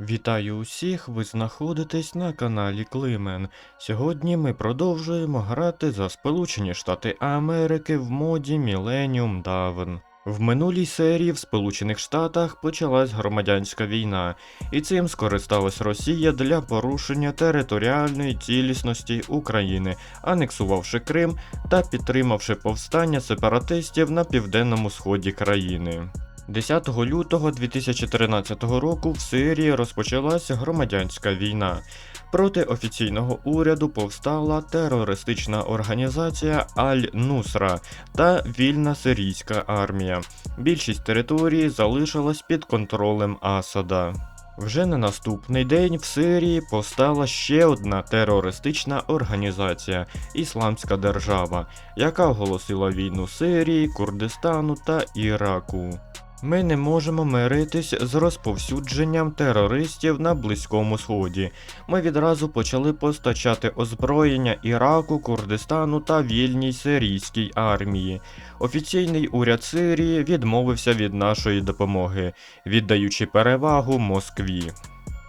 Вітаю усіх, ви знаходитесь на каналі Климен. Сьогодні ми продовжуємо грати за Сполучені Штати Америки в моді Millennium Dawn. В минулій серії в Сполучених Штатах почалась громадянська війна, і цим скористалась Росія для порушення територіальної цілісності України, анексувавши Крим та підтримавши повстання сепаратистів на південному сході країни. 10 лютого 2013 року в Сирії розпочалася громадянська війна. Проти офіційного уряду повстала терористична організація Аль-Нусра та вільна сирійська армія. Більшість території залишилась під контролем Асада. Вже на наступний день в Сирії постала ще одна терористична організація Ісламська держава, яка оголосила війну Сирії, Курдистану та Іраку. Ми не можемо миритись з розповсюдженням терористів на Близькому Сході. Ми відразу почали постачати озброєння Іраку, Курдистану та вільній сирійській армії. Офіційний уряд Сирії відмовився від нашої допомоги, віддаючи перевагу Москві.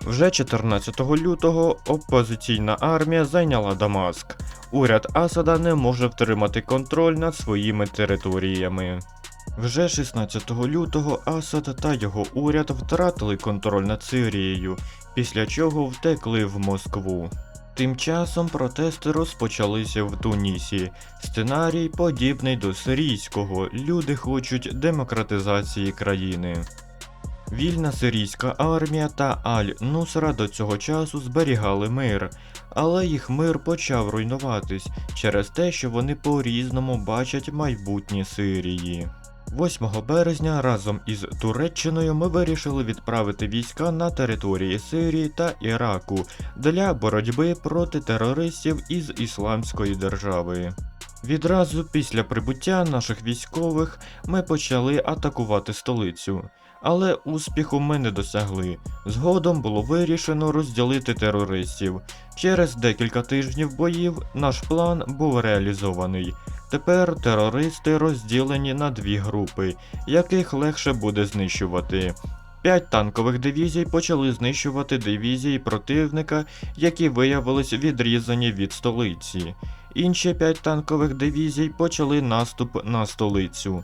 Вже 14 лютого опозиційна армія зайняла Дамаск. Уряд Асада не може втримати контроль над своїми територіями. Вже 16 лютого Асад та його уряд втратили контроль над Сирією, після чого втекли в Москву. Тим часом протести розпочалися в Тунісі. Сценарій подібний до сирійського. Люди хочуть демократизації країни. Вільна сирійська армія та Аль-Нусра до цього часу зберігали мир, але їх мир почав руйнуватись через те, що вони по-різному бачать майбутнє Сирії. 8 березня разом із Туреччиною ми вирішили відправити війська на території Сирії та Іраку для боротьби проти терористів із Ісламської держави. Відразу після прибуття наших військових ми почали атакувати столицю, але успіху ми не досягли. Згодом було вирішено розділити терористів. Через декілька тижнів боїв наш план був реалізований. Тепер терористи розділені на дві групи, яких легше буде знищувати. П'ять танкових дивізій почали знищувати дивізії противника, які виявились відрізані від столиці. Інші п'ять танкових дивізій почали наступ на столицю.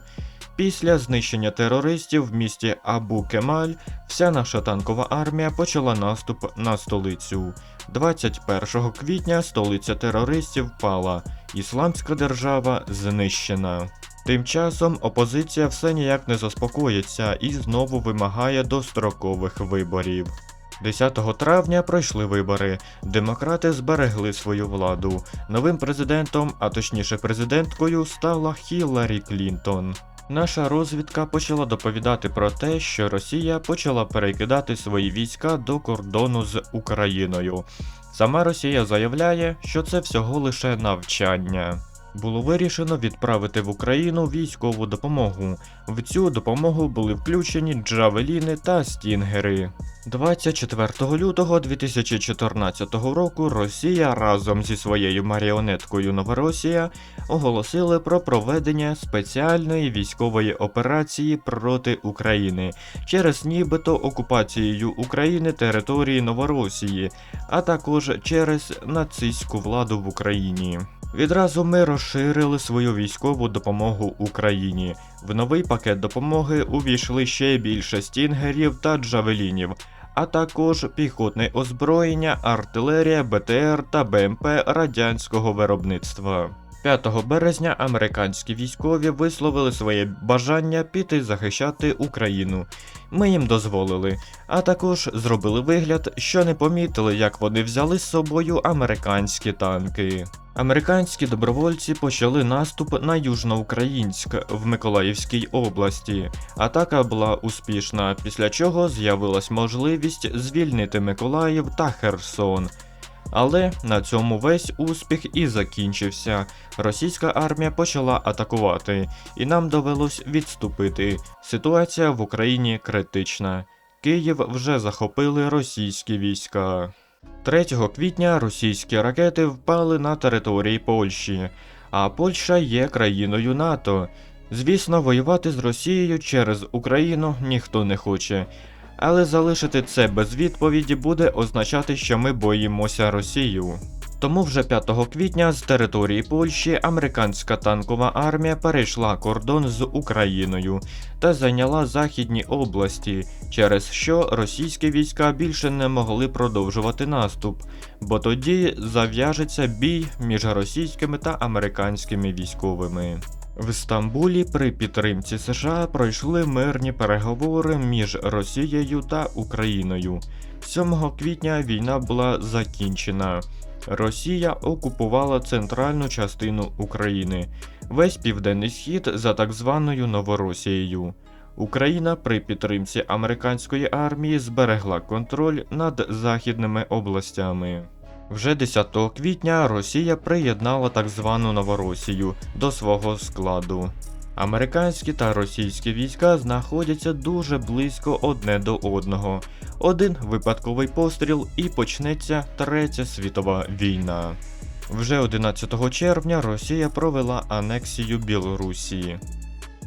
Після знищення терористів в місті Абу Кемаль вся наша танкова армія почала наступ на столицю. 21 квітня столиця терористів пала. Ісламська держава знищена. Тим часом опозиція все ніяк не заспокоїться і знову вимагає дострокових виборів. 10 травня пройшли вибори. Демократи зберегли свою владу. Новим президентом, а точніше президенткою, стала Хілларі Клінтон. Наша розвідка почала доповідати про те, що Росія почала перекидати свої війська до кордону з Україною. Сама Росія заявляє, що це всього лише навчання. Було вирішено відправити в Україну військову допомогу. В цю допомогу були включені джавеліни та стінгери. 24 лютого 2014 року Росія разом зі своєю маріонеткою Новоросія оголосили про проведення спеціальної військової операції проти України через нібито окупацією України території Новоросії, а також через нацистську владу в Україні. Відразу ми розширили свою військову допомогу Україні. В новий пакет допомоги увійшли ще більше стінгерів та джавелінів, а також піхотне озброєння, артилерія, БТР та БМП радянського виробництва. 5 березня американські військові висловили своє бажання піти захищати Україну. Ми їм дозволили, а також зробили вигляд, що не помітили, як вони взяли з собою американські танки. Американські добровольці почали наступ на Южноукраїнськ в Миколаївській області. Атака була успішна, після чого з'явилась можливість звільнити Миколаїв та Херсон. Але на цьому весь успіх і закінчився. Російська армія почала атакувати, і нам довелось відступити. Ситуація в Україні критична. Київ вже захопили російські війська. 3 квітня російські ракети впали на території Польщі, а Польща є країною НАТО. Звісно, воювати з Росією через Україну ніхто не хоче. Але залишити це без відповіді буде означати, що ми боїмося Росію. Тому вже 5 квітня з території Польщі американська танкова армія перейшла кордон з Україною та зайняла західні області, через що російські війська більше не могли продовжувати наступ, бо тоді зав'яжеться бій між російськими та американськими військовими. В Стамбулі при підтримці США пройшли мирні переговори між Росією та Україною. 7 квітня війна була закінчена. Росія окупувала центральну частину України, весь південний схід за так званою Новоросією. Україна при підтримці американської армії зберегла контроль над західними областями. Вже 10 квітня Росія приєднала так звану Новоросію до свого складу. Американські та російські війська знаходяться дуже близько одне до одного. Один випадковий постріл і почнеться Третя світова війна. Вже 11 червня Росія провела анексію Білорусі.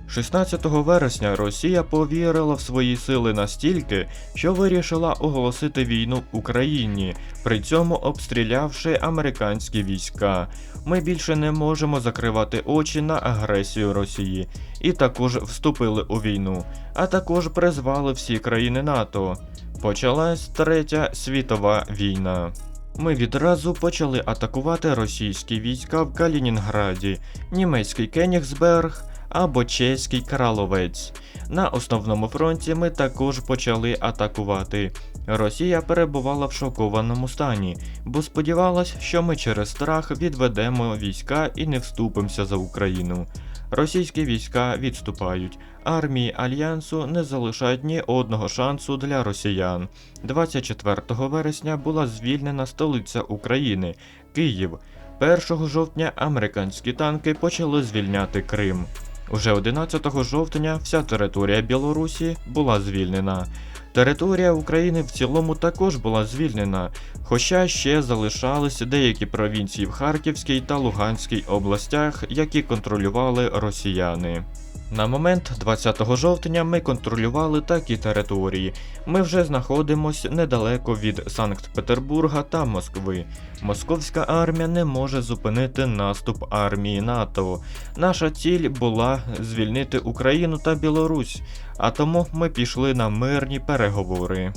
16 вересня Росія повірила в свої сили настільки, що вирішила оголосити війну Україні, при цьому обстрілявши американські війська. Ми більше не можемо закривати очі на агресію Росії і також вступили у війну, а також призвали всі країни НАТО. Почалась Третя світова війна. Ми відразу почали атакувати російські війська в Калінінграді, німецький Кенігсберг або чеський Краловець. На основному фронті ми також почали атакувати. Росія перебувала в шокованому стані, бо сподівалась, що ми через страх відведемо війська і не вступимося за Україну. Російські війська відступають. Армії альянсу не залишають ні одного шансу для росіян. 24 вересня була звільнена столиця України Київ. 1 жовтня американські танки почали звільняти Крим. Уже 11 жовтня вся територія Білорусі була звільнена. Територія України в цілому також була звільнена, хоча ще залишались деякі провінції в Харківській та Луганській областях, які контролювали росіяни. На момент 20 жовтня ми контролювали такі території. Ми вже знаходимося недалеко від Санкт-Петербурга та Москви. Московська армія не може зупинити наступ армії НАТО. Наша ціль була звільнити Україну та Білорусь, а тому ми пішли на мирні переговори.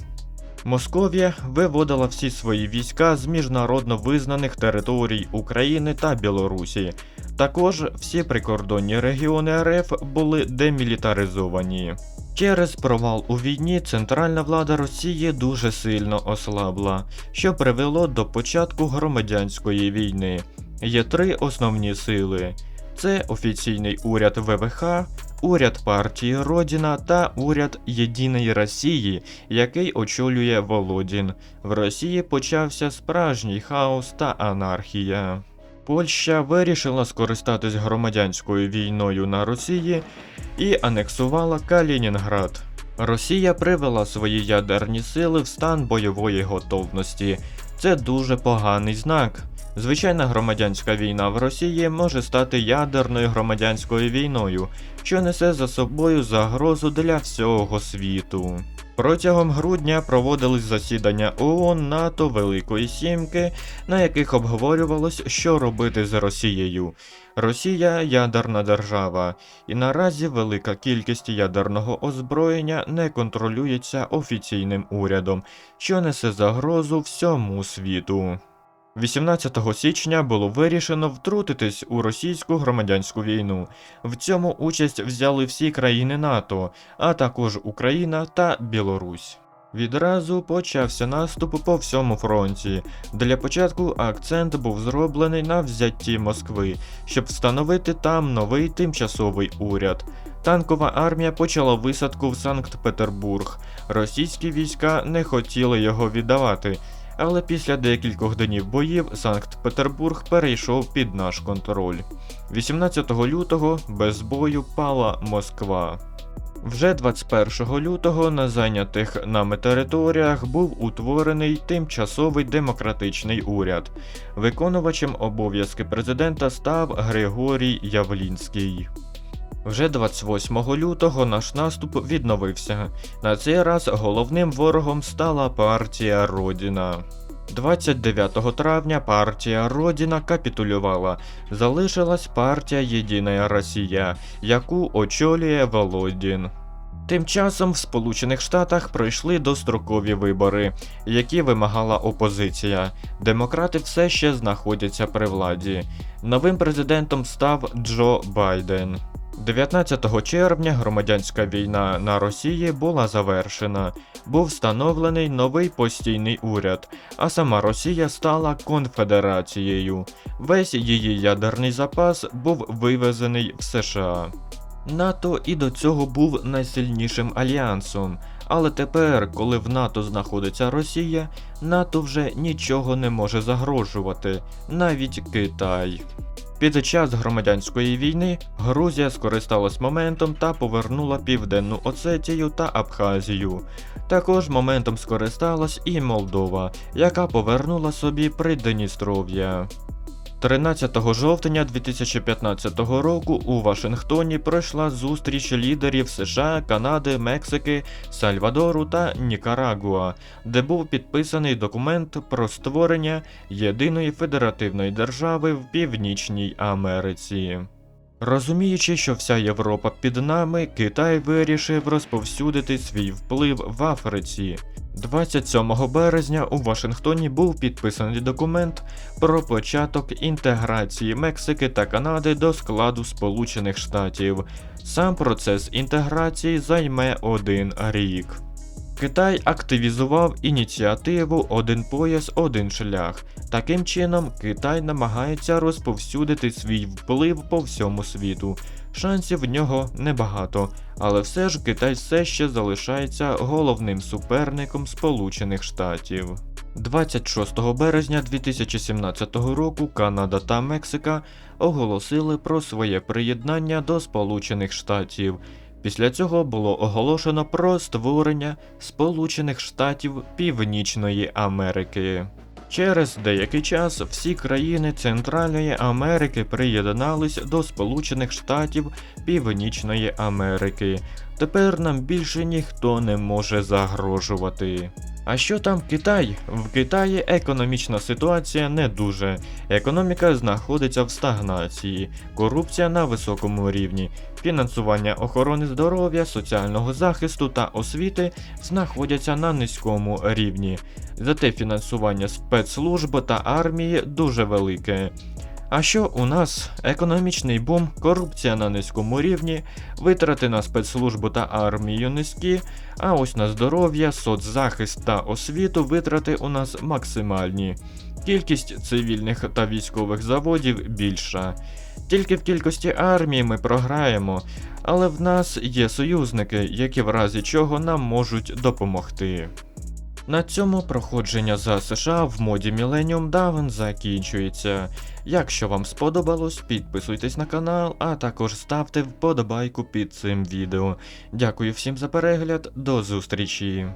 Московія виводила всі свої війська з міжнародно визнаних територій України та Білорусі. Також всі прикордонні регіони РФ були демілітаризовані. Через провал у війні центральна влада Росії дуже сильно ослабла, що привело до початку громадянської війни. Є три основні сили: це офіційний уряд ВВХ, уряд партії Родіна та уряд Єдиної Росії, який очолює Володін. В Росії почався справжній хаос та анархія. Польща вирішила скористатись громадянською війною на Росії і анексувала Калінінград. Росія привела свої ядерні сили в стан бойової готовності. Це дуже поганий знак. Звичайна громадянська війна в Росії може стати ядерною громадянською війною, що несе за собою загрозу для всього світу. Протягом грудня проводились засідання ООН НАТО Великої Сімки, на яких обговорювалось, що робити з Росією. Росія ядерна держава, і наразі велика кількість ядерного озброєння не контролюється офіційним урядом, що несе загрозу всьому світу. 18 січня було вирішено втрутитись у російську громадянську війну. В цьому участь взяли всі країни НАТО, а також Україна та Білорусь. Відразу почався наступ по всьому фронті. Для початку акцент був зроблений на взятті Москви, щоб встановити там новий тимчасовий уряд. Танкова армія почала висадку в Санкт-Петербург. Російські війська не хотіли його віддавати. Але після декількох днів боїв Санкт-Петербург перейшов під наш контроль. 18 лютого без бою пала Москва. Вже 21 лютого на зайнятих нами територіях був утворений тимчасовий демократичний уряд. Виконувачем обов'язки президента став Григорій Явлінський. Вже 28 лютого наш наступ відновився. На цей раз головним ворогом стала партія Родіна. 29 травня партія Родіна капітулювала. Залишилась партія Єдина Росія, яку очолює Володін. Тим часом в Сполучених Штатах пройшли дострокові вибори, які вимагала опозиція. Демократи все ще знаходяться при владі. Новим президентом став Джо Байден. 19 червня громадянська війна на Росії була завершена. Був встановлений новий постійний уряд, а сама Росія стала конфедерацією. Весь її ядерний запас був вивезений в США. НАТО і до цього був найсильнішим альянсом, але тепер, коли в НАТО знаходиться Росія, НАТО вже нічого не може загрожувати, навіть Китай. Під час громадянської війни Грузія скористалась моментом та повернула Південну Оцетію та Абхазію. Також моментом скористалась і Молдова, яка повернула собі Придністров'я. 13 жовтня 2015 року у Вашингтоні пройшла зустріч лідерів США, Канади, Мексики, Сальвадору та Нікарагуа, де був підписаний документ про створення єдиної федеративної держави в Північній Америці. Розуміючи, що вся Європа під нами, Китай вирішив розповсюдити свій вплив в Африці. 27 березня у Вашингтоні був підписаний документ про початок інтеграції Мексики та Канади до складу Сполучених Штатів. Сам процес інтеграції займе один рік. Китай активізував ініціативу Один пояс, один шлях. Таким чином, Китай намагається розповсюдити свій вплив по всьому світу. Шансів в нього небагато, але все ж Китай все ще залишається головним суперником Сполучених Штатів. 26 березня 2017 року Канада та Мексика оголосили про своє приєднання до Сполучених Штатів. Після цього було оголошено про створення Сполучених Штатів Північної Америки. Через деякий час всі країни Центральної Америки приєднались до Сполучених Штатів Північної Америки. Тепер нам більше ніхто не може загрожувати. А що там Китай? В Китаї економічна ситуація не дуже. Економіка знаходиться в стагнації, корупція на високому рівні, фінансування охорони здоров'я, соціального захисту та освіти знаходяться на низькому рівні. Зате фінансування спецслужб та армії дуже велике. А що у нас? Економічний бум, корупція на низькому рівні, витрати на спецслужбу та армію низькі, а ось на здоров'я, соцзахист та освіту витрати у нас максимальні. Кількість цивільних та військових заводів більша. Тільки в кількості армії ми програємо, але в нас є союзники, які в разі чого нам можуть допомогти. На цьому проходження за США в моді Millennium Dawn закінчується. Якщо вам сподобалось, підписуйтесь на канал, а також ставте вподобайку під цим відео. Дякую всім за перегляд, до зустрічі!